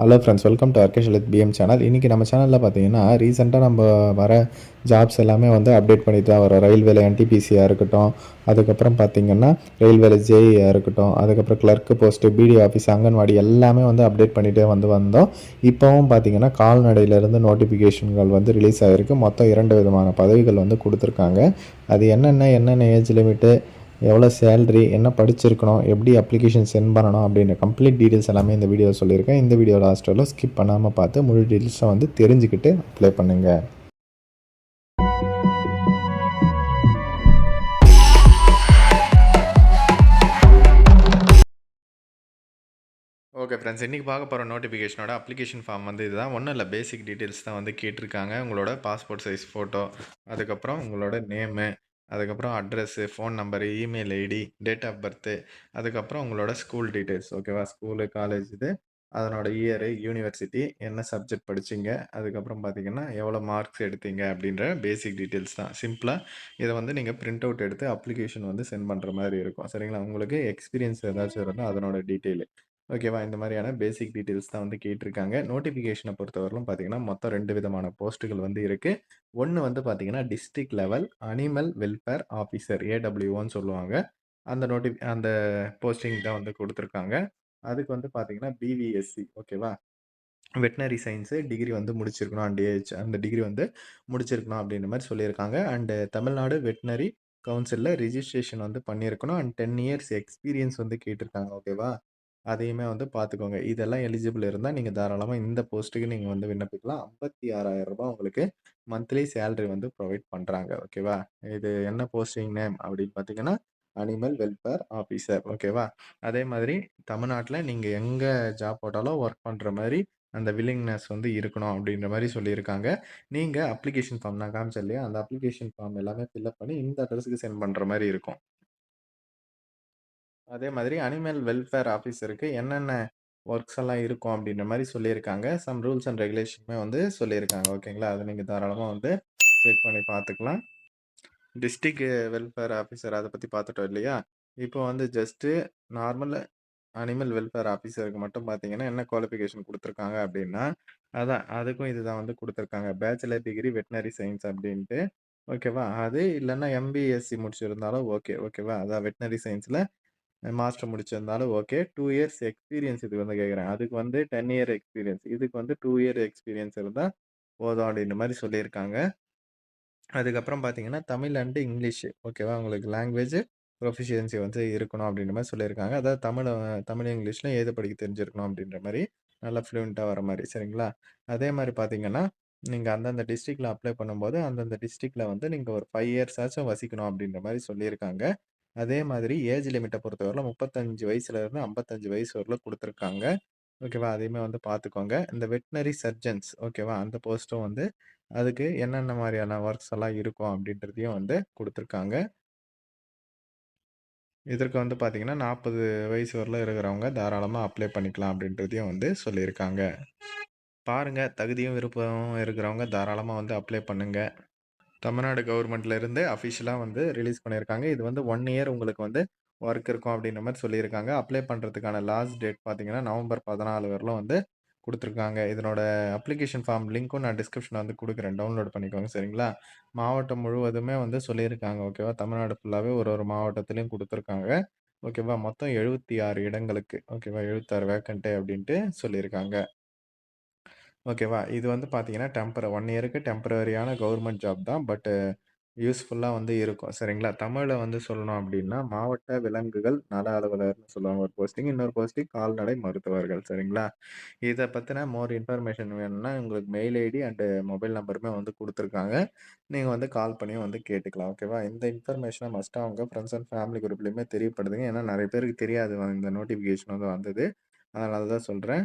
Hello friends welcome to Arkesh with PM channel இன்றைக்கி நம்ம சேனலில் பார்த்தீங்கன்னா ரீசெண்டாக நம்ம வர ஜாப்ஸ் எல்லாமே வந்து அப்டேட் பண்ணிட்டு தான் வரோம். ரயில்வேல என்டிபிசியாக இருக்கட்டும் அதுக்கப்புறம் பார்த்தீங்கன்னா ரயில்வேல ஜேஇயாக இருக்கட்டும் அதுக்கப்புறம் கிளர்க்கு போஸ்ட்டு பிடி ஆஃபீஸ் அங்கன்வாடி எல்லாமே வந்து அப்டேட் பண்ணிகிட்டே வந்து வந்தோம். இப்போவும் பார்த்தீங்கன்னா கால்நடையிலேருந்து நோட்டிஃபிகேஷன்கள் வந்து ரிலீஸ் ஆகிருக்கு மொத்தம் இரண்டு விதமான பதவிகள் வந்து கொடுத்துருக்காங்க. அது என்னென்ன என்னென்ன ஏஜ் லிமிட்டு எவ்வளோ சேல்ரி என்ன படிச்சிருக்கணும் எப்படி அப்ளிகேஷன் சென்ட் பண்ணணும் அப்படின்ற கம்ப்ளீட் டீட்டெயில்ஸ் எல்லாமே இந்த வீடியோ சொல்லியிருக்கேன். இந்த வீடியோ லாஸ்ட் ஸ்கிப் பண்ணாமல் பார்த்து முழு டீட்டெயில்ஸை வந்து தெரிஞ்சுக்கிட்டு அப்ளை பண்ணுங்கள் ஓகே ஃப்ரெண்ட்ஸ் இன்றைக்கி பார்க்க போகிற நோட்டிஃபிகேஷனோட அப்ளிகேஷன் ஃபார்ம் வந்து இதுதான். ஒன்றும் இல்லை பேசிக் டீட்டெயில்ஸ் தான் வந்து கேட்டிருக்காங்க. உங்களோட பாஸ்போர்ட் சைஸ் ஃபோட்டோ அதுக்கப்புறம் உங்களோட நேமு அதுக்கப்புறம் address phone number email ID date of birth அதுக்கப்புறம் உங்களோட ஸ்கூல் டீட்டெயில்ஸ் ஓகேவா ஸ்கூலு காலேஜ் இது. அதனோட இயரு யூனிவர்சிட்டி என்ன சப்ஜெக்ட் படிச்சிங்க? அதுக்கப்புறம் பார்த்தீங்கன்னா எவ்வளோ மார்க்ஸ் எடுத்தீங்க? அப்படின்ற பேசிக் டீட்டெயில்ஸ் தான். சிம்பிளாக இதை வந்து நீங்கள் பிரிண்ட் அவுட் எடுத்து அப்ளிகேஷன் வந்து சென்ட் பண்ணுற மாதிரி இருக்கும். சரிங்களா? உங்களுக்கு எக்ஸ்பீரியன்ஸ் ஏதாச்சும் இருந்தால் அதனோட டீட்டெயிலு ஓகேவா? இந்த மாதிரியான பேசிக் டீட்டெயில்ஸ் தான் வந்து கேட்டிருக்காங்க. நோட்டிஃபிகேஷனை பொறுத்தவரையிலும் பார்த்தீங்கன்னா மொத்தம் ரெண்டு விதமான போஸ்ட்டுகள் வந்து இருக்குது ஒன்று வந்து பார்த்தீங்கன்னா district level animal welfare officer ஏடபிள்யூஓன்னு சொல்லுவாங்க. அந்த நோட்டி அந்த போஸ்டிங் தான் வந்து கொடுத்துருக்காங்க. அதுக்கு வந்து பார்த்தீங்கன்னா பிவிஎஸ்சி ஓகேவா? வெட்டினரி சயின்ஸு டிகிரி வந்து முடிச்சிருக்கணும். அண்ட் ஏஹெச் அந்த டிகிரி வந்து முடிச்சிருக்கணும் அப்படின்ற மாதிரி சொல்லியிருக்காங்க. அண்டு தமிழ்நாடு வெட்டினரி கவுன்சிலில் ரிஜிஸ்ட்ரேஷன் வந்து பண்ணியிருக்கணும். அண்ட் டென் இயர்ஸ் எக்ஸ்பீரியன்ஸ் வந்து கேட்டிருக்காங்க ஓகேவா? அதையுமே வந்து பார்த்துக்கோங்க. இதெல்லாம் எலிஜிபிள் இருந்தால் நீங்கள் தாராளமாக இந்த போஸ்ட்டுக்கு நீங்கள் வந்து விண்ணப்பிக்கலாம். ஐம்பத்தி ஆறாயிரம் ரூபாய் உங்களுக்கு மந்த்லி சேலரி வந்து ப்ரொவைட் பண்ணுறாங்க ஓகேவா இது என்ன போஸ்டிங் நேம் அப்படின்னு பார்த்தீங்கன்னா அனிமல் வெல்ஃபேர் ஆஃபீஸர் ஓகேவா அதே மாதிரி தமிழ்நாட்டில் நீங்கள் எங்கே ஜாப் போட்டாலும் ஒர்க் பண்ணுற மாதிரி அந்த வில்லிங்னஸ் வந்து இருக்கணும் அப்படின்ற மாதிரி சொல்லியிருக்காங்க. நீங்கள் அப்ளிகேஷன் ஃபார்ம் நான் காமிச்சேன் இல்லையா? அந்த அப்ளிகேஷன் ஃபார்ம் எல்லாமே ஃபில்அப் பண்ணி இந்த அட்ரஸுக்கு சென்ட் பண்ணுற மாதிரி இருக்கும். அதே மாதிரி அனிமல் வெல்ஃபேர் ஆஃபீஸருக்கு என்னென்ன ஒர்க்ஸ் எல்லாம் இருக்கும் அப்படின்ற மாதிரி சொல்லியிருக்காங்க. சம் ரூல்ஸ் அண்ட் ரெகுலேஷனுமே வந்து சொல்லியிருக்காங்க. ஓகேங்களா அதை நீங்கள் தாராளமாக வந்து செக் பண்ணி பார்த்துக்கலாம். டிஸ்ட்ரிக்ட் வெல்ஃபேர் ஆஃபீஸர் அதை பற்றி பார்த்துட்டோம் இல்லையா? இப்போ வந்து ஜஸ்ட்டு நார்மல் அனிமல் வெல்ஃபேர் ஆஃபீஸருக்கு மட்டும் பார்த்தீங்கன்னா என்ன குவாலிஃபிகேஷன் கொடுத்துருக்காங்க அப்படின்னா அதான் அதுக்கும் இதுதான் வந்து கொடுத்துருக்காங்க. பேச்சுலர் டிகிரி வெட்டினரி சயின்ஸ் அப்படின்ட்டு. ஓகேவா அது இல்லைன்னா எம்பிஎஸ்சி முடிச்சிருந்தாலும் ஓகே ஓகேவா அதான் வெட்டினரி சயின்ஸில் மாஸ்டர் முடிச்சிருந்தாலும் ஓகே டூ இயர்ஸ் எக்ஸ்பீரியன்ஸ் இதுக்கு வந்து கேட்குறேன். அதுக்கு வந்து டென் இயர் எக்ஸ்பீரியன்ஸ். இதுக்கு வந்து டூ இயர் எக்ஸ்பீரியன்ஸ் இருந்தால் போதும் அப்படின்ற மாதிரி சொல்லியிருக்காங்க. அதுக்கப்புறம் பார்த்தீங்கன்னா தமிழ் அண்டு இங்கிலீஷ் ஓகேவா? உங்களுக்கு லாங்குவேஜ் ப்ரொஃபிஷியன்சி வந்து இருக்கணும் அப்படின்ற மாதிரி சொல்லியிருக்காங்க. அதாவது தமிழ் தமிழ் இங்கிலீஷில் ஏது படிக்க தெரிஞ்சிருக்கணும் அப்படின்ற மாதிரி நல்லா ஃப்ளூயண்ட்டாக வர மாதிரி சரிங்களா? அதே மாதிரி பார்த்தீங்கன்னா நீங்கள் அந்தந்த டிஸ்ட்ரிக்டில் அப்ளை பண்ணும்போது அந்தந்த டிஸ்ட்ரிக்டில் வந்து நீங்கள் ஒரு ஃபைவ் இயர்ஸ் ஆச்சும் வசிக்கணும் அப்படின்ற மாதிரி சொல்லியிருக்காங்க. அதே மாதிரி ஏஜ் லிமிட்டை பொறுத்தவரையில் முப்பத்தஞ்சு வயசுலேருந்து ஐம்பத்தஞ்சு வயசு வரலும் கொடுத்துருக்காங்க. ஓகேவா? அதையுமே வந்து பார்த்துக்கோங்க இந்த வெட்டினரி சர்ஜன்ஸ் ஓகேவா? அந்த போஸ்ட்டும் வந்து அதுக்கு என்னென்ன மாதிரியான ஒர்க்ஸ் எல்லாம் இருக்கும் அப்படின்றதையும் வந்து கொடுத்துருக்காங்க. இதற்கு வந்து பார்த்தீங்கன்னா நாற்பது வயசு வரலாம் இருக்கிறவங்க தாராளமாக அப்ளை பண்ணிக்கலாம் அப்படின்றதையும் வந்து சொல்லியிருக்காங்க. பாருங்கள் தகுதியும் விருப்பமும் இருக்கிறவங்க தாராளமாக வந்து அப்ளை பண்ணுங்கள் தமிழ்நாடு கவர்மெண்ட்லேருந்து அஃபிஷியலாக வந்து ரிலீஸ் பண்ணியிருக்காங்க. இது வந்து ஒன் இயர் உங்களுக்கு வந்து ஒர்க் இருக்கும் அப்படின்ற மாதிரி சொல்லியிருக்காங்க. அப்ளை பண்ணுறதுக்கான லாஸ்ட் டேட் பார்த்தீங்கன்னா நவம்பர் பதினாலு வரலும் வந்து கொடுத்துருக்காங்க. இதனோட அப்ளிகேஷன் ஃபார்ம் லிங்க்கும் நான் டிஸ்கிரிப்ஷனில் வந்து கொடுக்குறேன். டவுன்லோட் பண்ணிக்கோங்க சரிங்களா? மாவட்டம் முழுவதுமே வந்து சொல்லியிருக்காங்க ஓகேவா தமிழ்நாடு ஃபுல்லாகவே ஒரு ஒரு மாவட்டத்துலேயும் கொடுத்துருக்காங்க ஓகேவா மொத்தம் எழுபத்தி ஆறு இடங்களுக்கு ஓகேவா எழுபத்தாறு வேக்கண்ட்டு அப்படின்ட்டு சொல்லியிருக்காங்க. ஓகேவா? இது வந்து பார்த்தீங்கன்னா டெம்பர ஒன் இயருக்கு டெம்பரரியான கவர்மெண்ட் ஜாப் தான் பட்டு யூஸ்ஃபுல்லாக வந்து இருக்கும். சரிங்களா? தமிழில் வந்து சொல்லணும் அப்படின்னா மாவட்ட விலங்குகள் நல அலுவலர்னு சொல்லுவாங்க ஒரு போஸ்டிங் இன்னொரு போஸ்டிங் கால்நடை மருத்துவர்கள். சரிங்களா? இதை பற்றின மோர் இன்ஃபர்மேஷன் வேணும்னா உங்களுக்கு மெயில் ஐடி அண்டு மொபைல் நம்பருமே வந்து கொடுத்துருக்காங்க. நீங்கள் வந்து கால் பண்ணியும் வந்து கேட்டுக்கலாம். ஓகேவா? இந்த இன்ஃபர்மேஷனை மஸ்ட்டாக அவங்க ஃப்ரெண்ட்ஸ் அண்ட் ஃபேமிலி குரூப்லேயுமே தெரியப்படுதுங்க. ஏன்னா நிறைய பேருக்கு தெரியாது. இந்த நோட்டிஃபிகேஷன் வந்து வந்தது. அதனால தான் சொல்கிறேன்